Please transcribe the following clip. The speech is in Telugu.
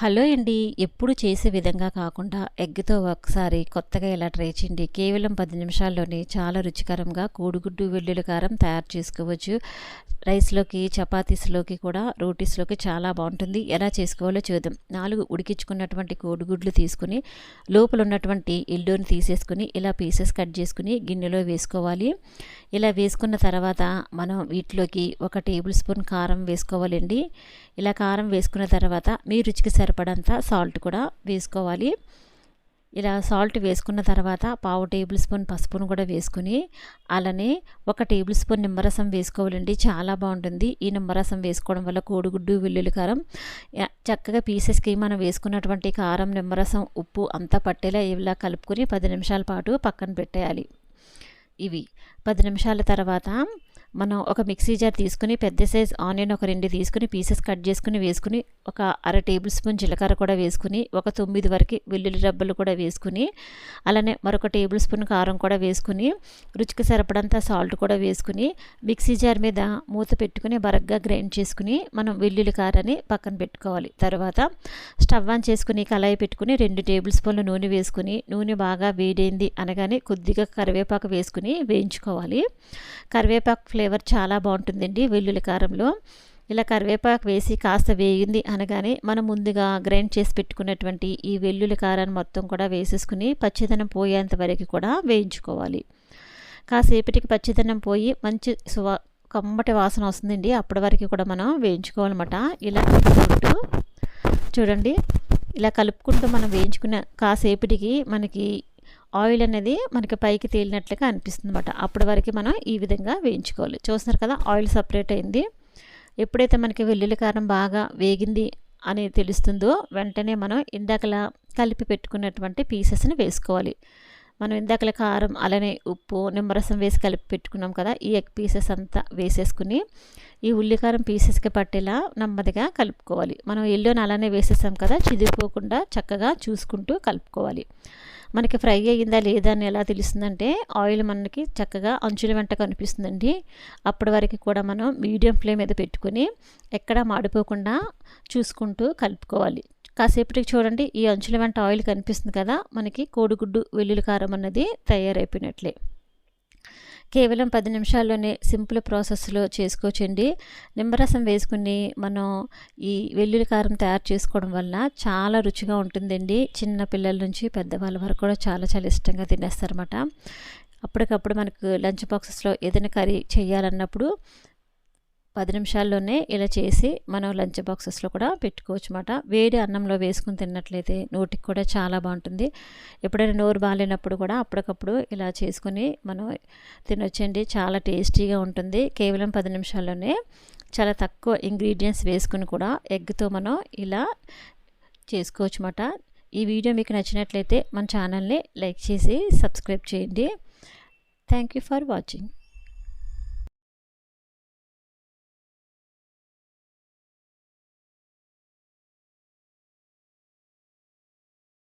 హలో అండి. ఎప్పుడు చేసే విధంగా కాకుండా ఎగ్తో ఒకసారి కొత్తగా ఇలా ట్రై చేయండి. కేవలం పది నిమిషాల్లోనే చాలా రుచికరంగా కోడిగుడ్డు వెల్లుల్లి కారం తయారు చేసుకోవచ్చు. రైస్లోకి చపాతీస్లోకి కూడా రోటీస్లోకి చాలా బాగుంటుంది. ఎలా చేసుకోవాలో చూద్దాం. నాలుగు ఉడికించుకున్నటువంటి కోడిగుడ్లు తీసుకుని లోపల ఉన్నటువంటి ఇల్లుని తీసేసుకుని ఇలా పీసెస్ కట్ చేసుకుని గిన్నెలో వేసుకోవాలి. ఇలా వేసుకున్న తర్వాత మనం వీటిలోకి ఒక టేబుల్ స్పూన్ కారం వేసుకోవాలండి. ఇలా కారం వేసుకున్న తర్వాత మీ రుచికి సరిపడంత సాల్ట్ కూడా వేసుకోవాలి. ఇలా సాల్ట్ వేసుకున్న తర్వాత పావు టేబుల్ స్పూన్ పసుపును కూడా వేసుకుని అలానే ఒక టేబుల్ స్పూన్ నిమ్మరసం వేసుకోవాలండి. చాలా బాగుంటుంది. ఈ నిమ్మరసం వేసుకోవడం వల్ల కోడిగుడ్డు వెల్లుల్లి కారం చక్కగా పీసెస్కి మనం వేసుకున్నటువంటి కారం నిమ్మరసం ఉప్పు అంతా పట్టేలా ఇలా కలుపుకొని పది నిమిషాల పాటు పక్కన పెట్టేయాలి. ఇవి పది నిమిషాల తర్వాత మనం ఒక మిక్సీ జార్ తీసుకుని పెద్ద సైజ్ ఆనియన్ ఒక రెండు తీసుకుని పీసెస్ కట్ చేసుకుని వేసుకుని ఒక అర టేబుల్ స్పూన్ జీలకర్ర కూడా వేసుకుని ఒక తొమ్మిది వరకు వెల్లుల్లి రబ్బలు కూడా వేసుకుని అలానే మరొక టేబుల్ స్పూన్ కారం కూడా వేసుకుని రుచికి సరిపడంత సాల్ట్ కూడా వేసుకుని మిక్సీ జార్ మీద మూత పెట్టుకుని బరగ్గా గ్రైండ్ చేసుకుని మనం వెల్లుల్లి కారాన్ని పక్కన పెట్టుకోవాలి. తర్వాత స్టవ్ ఆన్ చేసుకుని కళాయి పెట్టుకుని రెండు టేబుల్ స్పూన్లు నూనె వేసుకుని నూనె బాగా వేడైంది అనగానే కొద్దిగా కరివేపాకు వేసుకుని వేయించుకోవాలి. కరివేపాకు ఫ్లేవర్ చాలా బాగుంటుందండి వెల్లుల్లి కారంలో. ఇలా కరివేపాకు వేసి కాస్త వేగింది అనగానే మనం ముందుగా గ్రైండ్ చేసి పెట్టుకున్నటువంటి ఈ వెల్లుల్లి కారాన్ని మొత్తం కూడా వేసేసుకుని పచ్చిదనం పోయేంత వరకు కూడా వేయించుకోవాలి. కాసేపటికి పచ్చిదనం పోయి మంచి సువా కమ్మటి వాసన వస్తుందండి. అప్పటి వరకు కూడా మనం వేయించుకోవాలన్నమాట. ఇలా కలుపుకుంటూ చూడండి ఇలా కలుపుకుంటూ మనం వేయించుకున్న కాసేపటికి మనకి ఆయిల్ అనేది మనకి పైకి తేలినట్లుగా అనిపిస్తుంది అనమాట అప్పటి వరకు మనం ఈ విధంగా వేయించుకోవాలి. చూస్తున్నారు కదా ఆయిల్ సపరేట్ అయింది. ఎప్పుడైతే మనకి వెల్లుల్లి కారం బాగా వేగింది అని తెలుస్తుందో వెంటనే మనం ఇందాకలా కలిపి పెట్టుకున్నటువంటి పీసెస్ని వేసుకోవాలి. మనం ఇందాకల కారం అలానే ఉప్పు నిమ్మరసం వేసి కలిపి పెట్టుకున్నాం కదా ఈ ఎగ్ పీసెస్ అంతా వేసేసుకుని ఈ ఉల్లికారం పీసెస్కి పట్టేలా నెమ్మదిగా కలుపుకోవాలి. మనం ఎల్లోని అలానే వేసేసాం కదా చిదిరిపోకుండా చక్కగా చూసుకుంటూ కలుపుకోవాలి. మనకి ఫ్రై అయ్యిందా లేదా అని ఎలా తెలుస్తుందంటే ఆయిల్ మనకి చక్కగా అంచుల వెంట కనిపిస్తుందండి. అప్పటి వరకు కూడా మనం మీడియం ఫ్లేమ్ మీద పెట్టుకొని ఎక్కడా మాడిపోకుండా చూసుకుంటూ కలుపుకోవాలి. కాసేపటికి చూడండి ఈ అంచుల వెంట ఆయిల్ కనిపిస్తుంది కదా మనకి కోడిగుడ్డు వెల్లుల్లి కారం అన్నది తయారైపోయినట్లే. కేవలం పది నిమిషాల్లోనే సింపుల్ ప్రాసెస్లో చేసుకోవచ్చండి. నిమ్మరసం వేసుకుని మనం ఈ వెల్లుల్లి కారం తయారు చేసుకోవడం వల్ల చాలా రుచిగా ఉంటుందండి. చిన్న పిల్లల నుంచి పెద్దవాళ్ళ వరకు కూడా చాలా చాలా ఇష్టంగా తినేస్తారన్నమాట. అప్పటికప్పుడు మనకు లంచ్ బాక్సెస్లో ఏదైనా కర్రీ చేయాలన్నప్పుడు పది నిమిషాల్లోనే ఇలా చేసి మనం లంచ్ బాక్సెస్లో కూడా పెట్టుకోవచ్చు అనమాట వేడి అన్నంలో వేసుకుని తిన్నట్లయితే నోటికి కూడా చాలా బాగుంటుంది. ఎప్పుడైనా నోరు బాగాలేనప్పుడు కూడా అప్పటికప్పుడు ఇలా చేసుకొని మనం తినొచ్చండి. చాలా టేస్టీగా ఉంటుంది. కేవలం పది నిమిషాల్లోనే చాలా తక్కువ ఇంగ్రీడియంట్స్ వేసుకుని కూడా ఎగ్తో మనం ఇలా చేసుకోవచ్చు అన్నమాట. ఈ వీడియో మీకు నచ్చినట్లయితే మన ఛానల్ని లైక్ చేసి సబ్స్క్రైబ్ చేయండి. Thank you for watching.